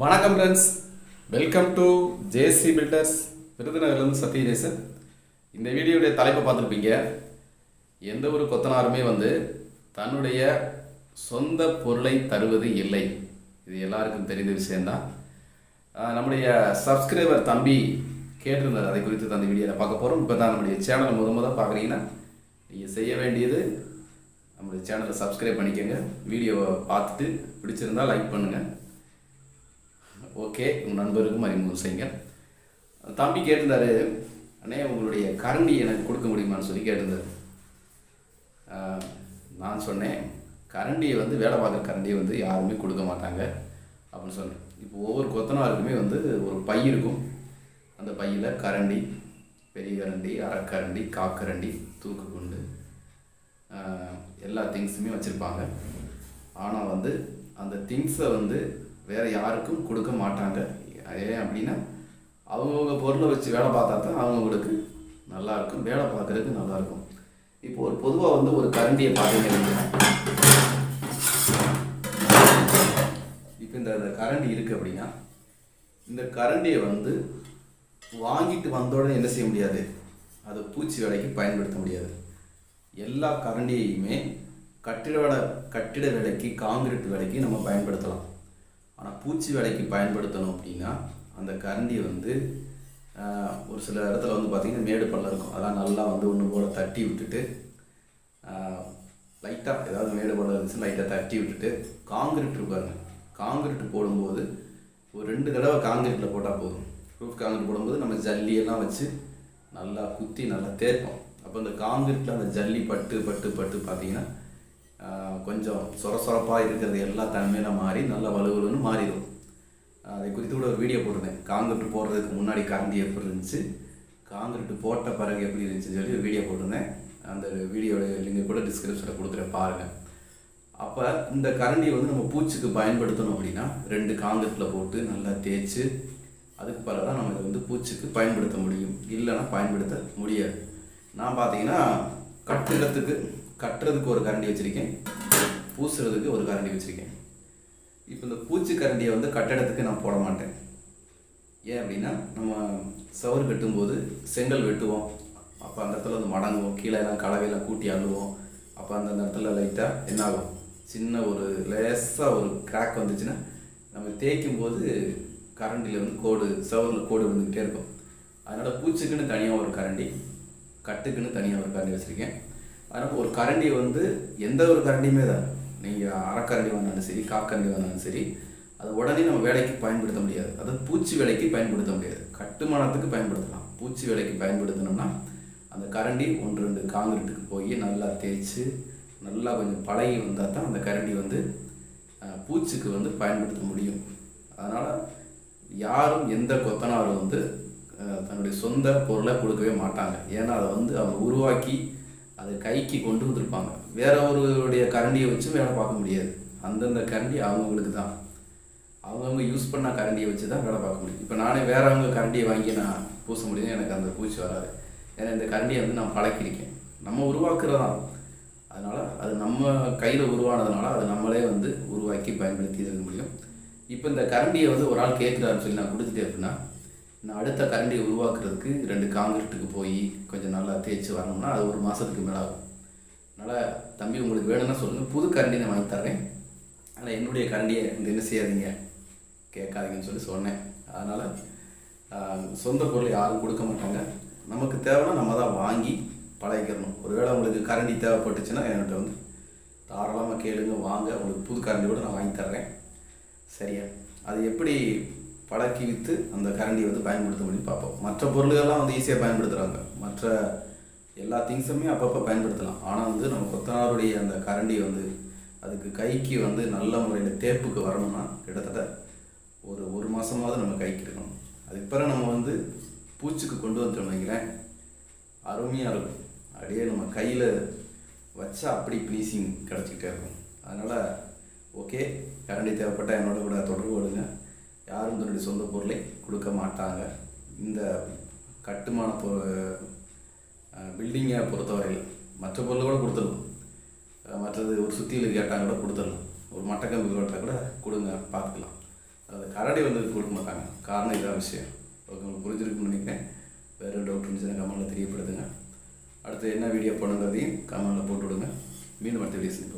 வணக்கம் friends welcome to JC builders விருதுநகர்லேருந்து Sathyanesan இந்த வீடியோடைய தலைப்பை பார்த்துருப்பீங்க. எந்த ஒரு கொத்தனாருமே வந்து தன்னுடைய சொந்த பொருளை தருவது இல்லை. இது எல்லாருக்கும் தெரிந்த விஷயம்தான். நம்முடைய சப்ஸ்கிரைபர் தம்பி கேட்டிருந்தார். அதை குறித்து அந்த வீடியோவில் பார்க்க போகிறோம் இப்போ தான் நம்முடைய சேனலை முத முத பார்க்குறீங்கன்னா நீங்கள் செய்ய வேண்டியது நம்முடைய சேனலை சப்ஸ்கிரைப் பண்ணிக்கோங்க. வீடியோவை பார்த்துட்டு பிடிச்சிருந்தா லைக் பண்ணுங்கள் ஓகே உங்கள் நண்பருக்கும் அறிமுகம் செய்யுங்க. தம்பி கேட்டிருந்தாரு அண்ணே உங்களுடைய கரண்டி எனக்கு கொடுக்க முடியுமான்னு சொல்லி கேட்டிருந்தாரு. நான் சொன்னேன் கரண்டியை வந்து வேலை பார்க்குற கரண்டியை வந்து யாருமே கொடுக்க மாட்டாங்க. அப்படின்னு சொன்னேன். இப்போ ஒவ்வொரு கொத்தனாருக்குமே வந்து ஒரு பை இருக்கும். அந்த பையில் கரண்டி பெரிய கரண்டி அரைக்கரண்டி காக்கரண்டி தூக்கு குண்டு எல்லா திங்ஸுமே வச்சுருப்பாங்க. ஆனால் வந்து அந்த திங்ஸை வந்து வேறு யாருக்கும் கொடுக்க மாட்டாங்க. ஏன் அப்படின்னா அவங்கவுங்க பொருளை வச்சு வேலை பார்த்தா தான் அவங்கவுங்களுக்கு நல்லாயிருக்கும் வேலை பார்க்குறதுக்கு நல்லாயிருக்கும் இப்போ ஒரு பொதுவாக வந்து ஒரு கரண்டியை பார்த்தீங்க இப்போ இந்த கரண்டி இருக்குது அப்படின்னா இந்த கரண்டியை வந்து வாங்கிட்டு வந்தோடனே என்ன செய்ய முடியாது? அதை பூச்சி வேலைக்கு பயன்படுத்த முடியாது. எல்லா கரண்டியையுமே கட்டிட வேலை கட்டிட வேலைக்கு காங்கிரீட் வேலைக்கு நம்ம பயன்படுத்தலாம். ஆனால் பூச்சி வேலைக்கு பயன்படுத்தணும் அப்படின்னா அந்த கரண்டி வந்து ஒரு சில இடத்துல வந்து பார்த்திங்கன்னா மேடு பள்ளம் இருக்கும். அதெல்லாம் நல்லா வந்து ஒன்று போல் தட்டி விட்டுட்டு லைட்டாக ஏதாவது மேடு பள்ளம் இருந்துச்சுன்னா லைட்டாக தட்டி விட்டுட்டு காங்கிரீட் இருப்பாருங்க காங்கிரீட் போடும்போது ஒரு ரெண்டு தடவை காங்கிரீட்டில் போட்டால் போதும். ரூஃப் காங்கிரீட் போடும்போது நம்ம ஜல்லியெல்லாம் வச்சு நல்லா குத்தி நல்லா தேய்ப்போம். அப்போ இந்த காங்கிரீட்டில் அந்த ஜல்லி பட்டு பட்டு பட்டு பார்த்தீங்கன்னா கொஞ்சம் சொர சொரப்பாக இருக்கிறது எல்லா தன்மையில் மாறி நல்லா வலுவலுன்னு மாறிடும். அதை குறித்து கூட ஒரு வீடியோ போட்டிருந்தேன். காங்கிரீட் போடுறதுக்கு முன்னாடி கரண்டி எப்படி இருந்துச்சு. காங்கிரீட் போட்ட பிறகு எப்படி இருந்துச்சுன்னு சொல்லி ஒரு வீடியோ போட்டிருந்தேன். அந்த வீடியோட லிங்க் கூட டிஸ்கிரிப்ஷனில் கொடுக்குறேன் பாருங்கள் அப்போ இந்த கரண்டியை வந்து நம்ம பூச்சிக்கு பயன்படுத்தணும் அப்படின்னா ரெண்டு காங்கிரீட்டில் போட்டு நல்லா தேய்ச்சி அதுக்கு பிறகு தான் நம்ம இதை வந்து பூச்சிக்கு பயன்படுத்த முடியும். இல்லைன்னா பயன்படுத்த முடியாது. நான் பார்த்தீங்கன்னா கட்டிடத்துக்கு கட்டுறதுக்கு ஒரு கரண்டி வச்சுருக்கேன். பூசுறதுக்கு ஒரு கரண்டி வச்சுருக்கேன். இப்போ இந்த பூச்சி கரண்டியை வந்து கட்டடத்துக்கு நான் போட மாட்டேன். ஏன் அப்படின்னா நம்ம சவுறு கட்டும்போது செங்கல் வெட்டுவோம். அப்போ அந்த இடத்துல வந்து மடங்குவோம். கீழே எல்லாம் கலவையெல்லாம் கூட்டி அள்ளுவோம். அப்போ அந்த இடத்துல லைட்டாக என்ன ஆகும் சின்ன ஒரு லேசாக ஒரு கிராக் வந்துச்சுன்னா நம்ம தேய்க்கும் போது கரண்டியில் வந்து கோடு சவுரில் கோடு விழுந்துக்கிட்டே இருக்கும். அதனால் பூச்சிக்குன்னு தனியாக ஒரு கரண்டி கட்டுக்குன்னு தனியாக ஒரு கரண்டி வச்சுருக்கேன். அதனால் ஒரு கரண்டி வந்து எந்த ஒரு கரண்டியுமே தான் நீங்கள் அறக்கரண்டி வந்தாலும் சரி காக்கரண்டி வந்தாலும் சரி அது உடனே நம்ம வேலைக்கு பயன்படுத்த முடியாது. அதாவது பூச்சி வேலைக்கு பயன்படுத்த முடியாது. கட்டுமானத்துக்கு பயன்படுத்தலாம். பூச்சி வேலைக்கு பயன்படுத்தணும்னா அந்த கரண்டி ஒன்று ரெண்டு காங்கிரீட்டுக்கு போய் நல்லா தேய்ச்சி நல்லா கொஞ்சம் பழகி வந்தால் தான் அந்த கரண்டி வந்து பூச்சிக்கு வந்து பயன்படுத்த முடியும். அதனால் யாரும் எந்த கொத்தனாரும் வந்து தன்னுடைய சொந்த பொருளை கொடுக்கவே மாட்டாங்க. ஏன்னா அதை வந்து அவங்க உருவாக்கி அதை கைக்கு கொண்டு வந்திருப்பாங்க. வேற ஒருவருடைய கரண்டியை வச்சு வேலை பார்க்க முடியாது. அந்தந்த கரண்டி அவங்கவுங்களுக்கு தான். அவங்கவுங்க யூஸ் பண்ண கரண்டியை வச்சு தான் வேலை பார்க்க முடியும். இப்போ நானே வேறவங்க கரண்டியை வாங்கி நான் பூச முடியும் எனக்கு அந்த பூச்சி வராது. ஏன்னா இந்த கரண்டியை வந்து நான் பழக்கியிருக்கேன் நம்ம உருவாக்குறதான் அதனால் அது நம்ம கையில் உருவானதுனால அது நம்மளே வந்து உருவாக்கி பயன்படுத்தி இருக்க முடியும். இப்போ இந்த கரண்டியை வந்து ஒரு ஆள் கேட்குறாருன்னு சொல்லி நான் கொடுத்துட்டேன் அப்படின்னா நான் அடுத்த கரண்டியை உருவாக்குறதுக்கு ரெண்டு காங்கிரீட்டுக்கு போய் கொஞ்சம் நல்லா தேய்ச்சி வரணும்னா அது ஒரு மாதத்துக்கு மேலே ஆகும். அதனால் தம்பி உங்களுக்கு வேணும்னா சொல்லுங்கள் புது கரண்டி நான் வாங்கி தர்றேன். ஆனால் என்னுடைய கரண்டியை இந்த என்ன செய்யாதீங்க? கேட்காதீங்கன்னு சொல்லி சொன்னேன். அதனால் சொந்த பொருள் யாரும் கொடுக்க மாட்டாங்க. நமக்கு தேவைன்னா நம்ம தான் வாங்கி பழகிக்கிறணும் ஒருவேளை உங்களுக்கு கரண்டி தேவைப்பட்டுச்சுன்னா என்கிட்ட வந்து தாராளமாக கேளுங்க வாங்க. உங்களுக்கு புது கரண்டி கூட நான் வாங்கி தர்றேன். சரியா? அது எப்படி பழக்கி விற்று அந்த கரண்டியை வந்து பயன்படுத்த முடியும் பார்ப்போம். மற்ற பொருள்கள்லாம் வந்து ஈஸியாக பயன்படுத்துகிறாங்க மற்ற எல்லா திங்ஸுமே அப்பப்போ பயன்படுத்தலாம். ஆனால் வந்து நம்ம கொத்தனாருடைய அந்த கரண்டி வந்து அதுக்கு கைக்கு வந்து நல்ல முறையில் தேப்புக்கு வரணும்னா கிட்டத்தட்ட ஒரு ஒரு மாதமாவது நம்ம கைக்கு இருக்கணும். அதுக்கு பிறகு நம்ம வந்து பூச்சிக்கு கொண்டு வந்தோம்னு வைங்களேன். அருமையாக இருக்கும். அப்படியே நம்ம கையில் வச்சா அப்படி ப்ளீஸிங் கிடச்சிக்கிட்டே இருக்கும். அதனால் ஓகே கரண்டி தேவைப்பட்டால் என்னோட கூட தொடர்பு கொள்ளுங்க. யாரும் தன்னுடைய சொந்த பொருளை கொடுக்க மாட்டாங்க. இந்த கட்டுமான பொ பில்டிங்கை பொறுத்தவரையில் மற்ற பொருளை கூட கொடுத்துடலாம் மற்றது ஒரு சுத்தியில் கேட்டால் கூட கொடுத்துடலாம் ஒரு மட்டக்கம்பு கேட்டால் கூட கொடுங்க பார்த்துக்கலாம். அது கரடி வந்து கொடுக்க மாட்டாங்க. காரணம் இதான் விஷயம். உங்களுக்கு புரிஞ்சிருக்குன்னு நினைக்கிறேன். வேறு டவுட் இருந்துச்சுன்னா கமெண்ட்டில் தெரியப்படுத்துங்க. அடுத்து என்ன வீடியோ பண்ணுங்கிறதையும் கமெண்ட்டில் போட்டு விடுங்க மீண்டும் அடுத்த வீடியோ சந்திப்போம்.